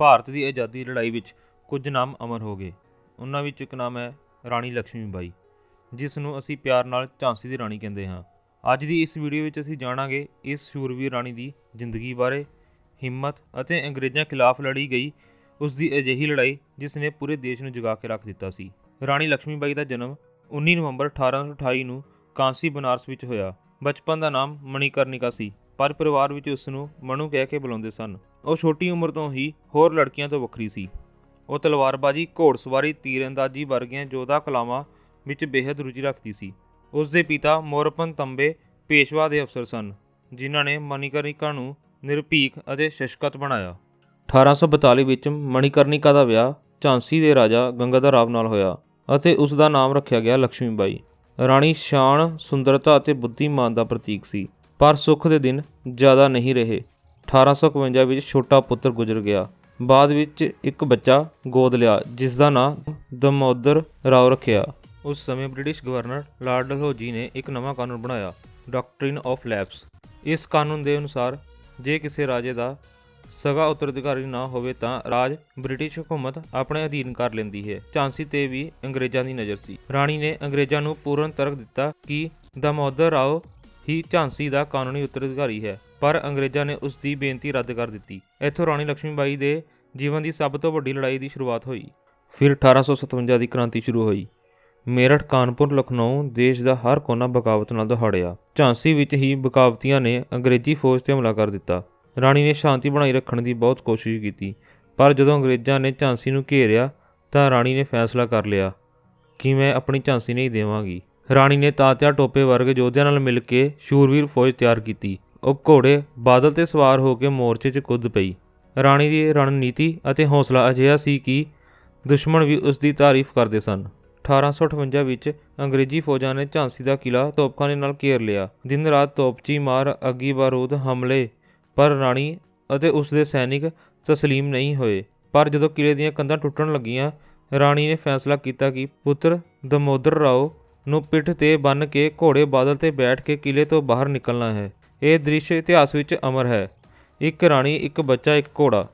ਭਾਰਤ ਦੀ ਆਜ਼ਾਦੀ ਲੜਾਈ ਵਿੱਚ ਕੁਝ ਨਾਮ ਅਮਰ ਹੋ ਗਏ। ਉਹਨਾਂ ਵਿੱਚ ਇੱਕ ਨਾਮ ਹੈ ਰਾਣੀ ਲక్ష్ਮੀਬਾਈ ਜਿਸ ਨੂੰ ਅਸੀਂ ਪਿਆਰ ਨਾਲ ਝਾਂਸੀ ਦੀ ਰਾਣੀ ਕਹਿੰਦੇ ਹਾਂ। ਅੱਜ ਦੀ ਇਸ ਵੀਡੀਓ ਵਿੱਚ ਅਸੀਂ ਜਾਣਾਂਗੇ ਇਸ ਸ਼ੂਰਵੀਰ ਰਾਣੀ ਦੀ ਜ਼ਿੰਦਗੀ ਬਾਰੇ, ਹਿੰਮਤ ਅਤੇ ਅੰਗਰੇਜ਼ਾਂ ਖਿਲਾਫ ਲੜੀ ਗਈ ਉਸ ਦੀ ਅਜਿਹੀ ਲੜਾਈ ਜਿਸ ਨੇ ਪੂਰੇ ਦੇਸ਼ ਨੂੰ ਜਗਾ ਕੇ ਰੱਖ ਦਿੱਤਾ ਸੀ। ਰਾਣੀ ਲక్ష్ਮੀਬਾਈ ਦਾ ਜਨਮ 19 ਨਵੰਬਰ 1828 ਨੂੰ ਕਾਂਸੀ ਬਨਾਰਸ ਵਿੱਚ ਹੋਇਆ। ਬਚਪਨ ਦਾ ਨਾਮ ਮਣੀਕਰਨਿਕਾ ਸੀ। ਪਰ ਪਰਿਵਾਰ ਵਿੱਚ ਉਸ ਨੂੰ ਮਨੂ ਕਹਿ ਕੇ ਬੁਲਾਉਂਦੇ ਸਨ। ਉਹ ਛੋਟੀ ਉਮਰ ਤੋਂ ਹੀ ਹੋਰ ਲੜਕੀਆਂ ਤੋਂ ਵੱਖਰੀ ਸੀ। ਉਹ ਤਲਵਾਰਬਾਜ਼ੀ, ਘੋੜਸਵਾਰੀ, ਤੀਰਅੰਦਾਜ਼ੀ ਵਰਗੀਆਂ ਜੋਧਾ ਕਲਾਵਾਂ ਵਿੱਚ ਬੇहद ਰੁਚੀ ਰੱਖਦੀ ਸੀ। ਉਸ ਦੇ ਪਿਤਾ ਮੋਰਪਨ ਤੰਬੇ ਪੇਸ਼ਵਾ ਦੇ ਅਫਸਰ ਸਨ, ਜਿਨ੍ਹਾਂ ਨੇ ਮਨੀਕਰਨਿਕਾ ਨੂੰ ਨਿਰਪੀਖ ਅਤੇ ਸ਼ਸ਼ਕਤ ਬਣਾਇਆ। 1842 ਵਿੱਚ ਮਨੀਕਰਨਿਕਾ ਦਾ ਵਿਆਹ ਝਾਂਸੀ ਦੇ ਰਾਜਾ ਗੰਗਾਧਰ ਰਾਵ ਨਾਲ ਹੋਇਆ ਅਤੇ ਉਸ ਦਾ ਨਾਮ ਰੱਖਿਆ ਗਿਆ ਲక్ష్ਮੀਬਾਈ ਰਾਣੀ ਸ਼ਾਨ, ਸੁੰਦਰਤਾ ਅਤੇ ਬੁੱਧੀਮਾਨ ਦਾ ਪ੍ਰਤੀਕ ਸੀ। ਪਰ ਸੁੱਖ ਦੇ ਦਿਨ ਜ਼ਿਆਦਾ ਨਹੀਂ ਰਹੇ। 1851 ਵਿੱਚ ਛੋਟਾ ਪੁੱਤਰ ਗੁਜ਼ਰ ਗਿਆ। ਬਾਅਦ ਵਿੱਚ ਇੱਕ ਬੱਚਾ ਗੋਦ ਲਿਆ ਜਿਸ ਦਾ ਨਾਮ ਦਮੋਦਰ ਰਾਓ ਰੱਖਿਆ। ਉਸ ਸਮੇਂ ਬ੍ਰਿਟਿਸ਼ ਗਵਰਨਰ ਲਾਰਡ ਡਲਹੌਜੀ ਨੇ ਇੱਕ ਨਵਾਂ ਕਾਨੂੰਨ ਬਣਾਇਆ, ਡਾਕਟ੍ਰਿਨ ਆਫ ਲੈਪਸ ਇਸ ਕਾਨੂੰਨ ਦੇ ਅਨੁਸਾਰ, ਜੇ ਕਿਸੇ ਰਾਜੇ ਦਾ ਸਗਾ ਉੱਤਰਾਧਿਕਾਰੀ ਨਾ ਹੋਵੇ ਤਾਂ ਰਾਜ ਬ੍ਰਿਟਿਸ਼ ਹਕੂਮਤ ਆਪਣੇ ਅਧੀਨ ਕਰ ਲੈਂਦੀ ਹੈ। ਝਾਂਸੀ ਤੇ ਵੀ ਅੰਗਰੇਜ਼ਾਂ ਦੀ ਨਜ਼ਰ ਸੀ। ਰਾਣੀ ਨੇ ਅੰਗਰੇਜ਼ਾਂ ਨੂੰ ਪੂਰਨ ਤਰਕ ਦਿੱਤਾ ਕਿ ਦਮੋਦਰ ਰਾਓ ਹੀ ਝਾਂਸੀ ਦਾ ਕਾਨੂੰਨੀ ਉੱਤਰਾਧਿਕਾਰੀ ਹੈ, ਪਰ ਅੰਗਰੇਜ਼ਾਂ ਨੇ ਉਸ ਦੀ ਬੇਨਤੀ ਰੱਦ ਕਰ ਦਿੱਤੀ। ਇੱਥੋਂ ਰਾਣੀ ਲక్ష్ਮੀ ਬਾਈ ਦੇ ਜੀਵਨ ਦੀ ਸਭ ਤੋਂ ਵੱਡੀ ਲੜਾਈ ਦੀ ਸ਼ੁਰੂਆਤ ਹੋਈ। ਫਿਰ 1857 ਦੀ ਕ੍ਰਾਂਤੀ ਸ਼ੁਰੂ ਹੋਈ। ਮੇਰਠ, ਕਾਨਪੁਰ, ਲਖਨਊ ਦੇਸ਼ ਦਾ ਹਰ ਕੋਨਾ ਬਗਾਵਤ ਨਾਲ ਦਹਾੜਿਆ। ਝਾਂਸੀ ਵਿੱਚ ਹੀ ਬਗਾਵਤੀਆਂ ਨੇ ਅੰਗਰੇਜ਼ੀ ਫੌਜ ਤੇ ਹਮਲਾ ਕਰ ਦਿੱਤਾ। ਰਾਣੀ ਨੇ ਸ਼ਾਂਤੀ ਬਣਾਈ ਰੱਖਣ ਦੀ ਬਹੁਤ ਕੋਸ਼ਿਸ਼ ਕੀਤੀ, ਪਰ ਜਦੋਂ ਅੰਗਰੇਜ਼ਾਂ ਨੇ ਝਾਂਸੀ ਨੂੰ ਘੇਰਿਆ ਤਾਂ ਰਾਣੀ ਨੇ ਫੈਸਲਾ ਕਰ ਲਿਆ ਕਿ ਮੈਂ ਆਪਣੀ ਝਾਂਸੀ ਨਹੀਂ ਦੇਵਾਂਗੀ। ਰਾਣੀ ਨੇ ਤਾਤਿਆ ਟੋਪੇ ਵਰਗੇ ਯੋਧਿਆਂ ਨਾਲ ਮਿਲ ਕੇ ਸ਼ੂਰਵੀਰ ਫੌਜ ਤਿਆਰ ਕੀਤੀ। ਉਹ ਘੋੜੇ, ਬਾਦਲ ਤੇ ਸਵਾਰ ਹੋ ਕੇ ਮੋਰਚੇ 'ਚ ਕੁੱਦ ਪਈ। ਰਾਣੀ ਦੀ ਰਣਨੀਤੀ ਅਤੇ ਹੌਸਲਾ ਅਜਿਹਾ ਸੀ ਕਿ ਦੁਸ਼ਮਣ ਵੀ ਉਸ ਦੀ ਤਾਰੀਫ ਕਰਦੇ ਸਨ। 1858 ਵਿੱਚ ਅੰਗਰੇਜ਼ੀ ਫੌਜਾਂ ਨੇ ਝਾਂਸੀ ਦਾ ਕਿਲਾ ਤੋਪਖਾਨੇ ਨਾਲ ਘੇਰ ਲਿਆ। ਦਿਨ ਰਾਤ ਤੋਪਚੀ ਮਾਰ, ਅੱਗੀ ਬਾਰੂਦ, ਹਮਲੇ, ਪਰ ਰਾਣੀ ਅਤੇ ਉਸ ਦੇ ਸੈਨਿਕ ਤਸਲੀਮ ਨਹੀਂ ਹੋਏ। ਪਰ ਜਦੋਂ ਕਿਲੇ ਦੀਆਂ ਕੰਧਾਂ ਟੁੱਟਣ ਲੱਗੀਆਂ, ਰਾਣੀ ਨੇ ਫੈਸਲਾ ਕੀਤਾ ਕਿ ਪੁੱਤਰ ਦਮੋਦਰ ਰਾਓ ਨੂੰ ਪਿੱਠ ਤੇ ਬੰਨ੍ਹ ਕੇ ਘੋੜੇ ਬਾਦਲ ਤੇ ਬੈਠ ਕੇ ਕਿਲੇ ਤੋਂ ਬਾਹਰ ਨਿਕਲਣਾ ਹੈ। ਇਹ ਦ੍ਰਿਸ਼ ਇਤਿਹਾਸ ਵਿੱਚ ਅਮਰ ਹੈ। ਇੱਕ ਰਾਣੀ, ਇੱਕ ਬੱਚਾ, ਇੱਕ ਘੋੜਾ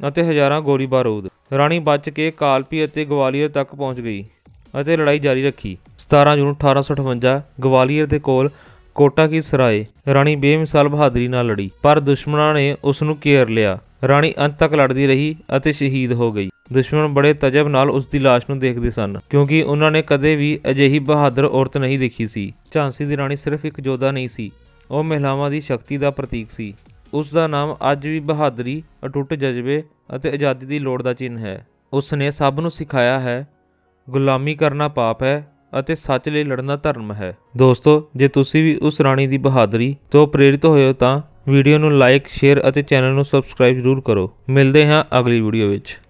ਅਤੇ ਹਜ਼ਾਰਾਂ ਗੋਲੀ ਬਾਰੂਦ। ਰਾਣੀ ਬਚ ਕੇ ਕਾਲਪੀ ਅਤੇ ਗਵਾਲੀਅਰ ਤੱਕ ਪਹੁੰਚ ਗਈ ਅਤੇ ਲੜਾਈ ਜਾਰੀ ਰੱਖੀ। 17 ਜੂਨ 1858 ਗਵਾਲੀਅਰ ਦੇ ਕੋਲ ਕੋਟਾ ਕੀ ਸਰਾਏ ਰਾਣੀ ਬੇਮਿਸਾਲ ਬਹਾਦਰੀ ਨਾਲ ਲੜੀ, ਪਰ ਦੁਸ਼ਮਣਾਂ ਨੇ ਉਸ ਨੂੰ ਘੇਰ ਲਿਆ। ਰਾਣੀ ਅੰਤ ਤੱਕ ਲੜਦੀ ਰਹੀ ਅਤੇ ਸ਼ਹੀਦ ਹੋ ਗਈ। ਦੁਸ਼ਮਣ ਬੜੇ ਤਜਬ ਨਾਲ ਉਸ ਦੀ ਲਾਸ਼ ਨੂੰ ਦੇਖਦੇ ਸਨ, ਕਿਉਂਕਿ ਉਹਨਾਂ ਨੇ ਕਦੇ ਵੀ ਅਜਿਹੀ ਬਹਾਦਰ ਔਰਤ ਨਹੀਂ ਦੇਖੀ ਸੀ। ਝਾਂਸੀ ਦੀ ਰਾਣੀ ਸਿਰਫ ਇੱਕ ਯੋਧਾ ਨਹੀਂ ਸੀ, ਉਹ ਮਹਿਲਾਵਾਂ ਦੀ ਸ਼ਕਤੀ ਦਾ ਪ੍ਰਤੀਕ ਸੀ। ਉਸ ਦਾ ਨਾਮ ਅੱਜ ਵੀ ਬਹਾਦਰੀ, ਅਟੁੱਟ ਜਜ਼ਬੇ ਅਤੇ ਆਜ਼ਾਦੀ ਦੀ ਲੋੜ ਦਾ ਚਿੰਨ੍ਹ ਹੈ। ਉਸ ਨੇ ਸਭ ਨੂੰ ਸਿਖਾਇਆ ਹੈ, ਗੁਲਾਮੀ ਕਰਨਾ ਪਾਪ ਹੈ ਅਤੇ ਸੱਚ ਲਈ ਲੜਨਾ ਧਰਮ ਹੈ। ਦੋਸਤੋ, ਜੇ ਤੁਸੀਂ ਵੀ ਉਸ ਰਾਣੀ ਦੀ ਬਹਾਦਰੀ ਤੋਂ ਪ੍ਰੇਰਿਤ ਹੋਏ ਹੋ ਤਾਂ ਵੀਡੀਓ ਨੂੰ ਲਾਈਕ, ਸ਼ੇਅਰ ਅਤੇ ਚੈਨਲ ਨੂੰ ਸਬਸਕ੍ਰਾਈਬ ਜ਼ਰੂਰ ਕਰੋ। ਮਿਲਦੇ ਹਾਂ ਅਗਲੀ ਵੀਡੀਓ ਵਿੱਚ।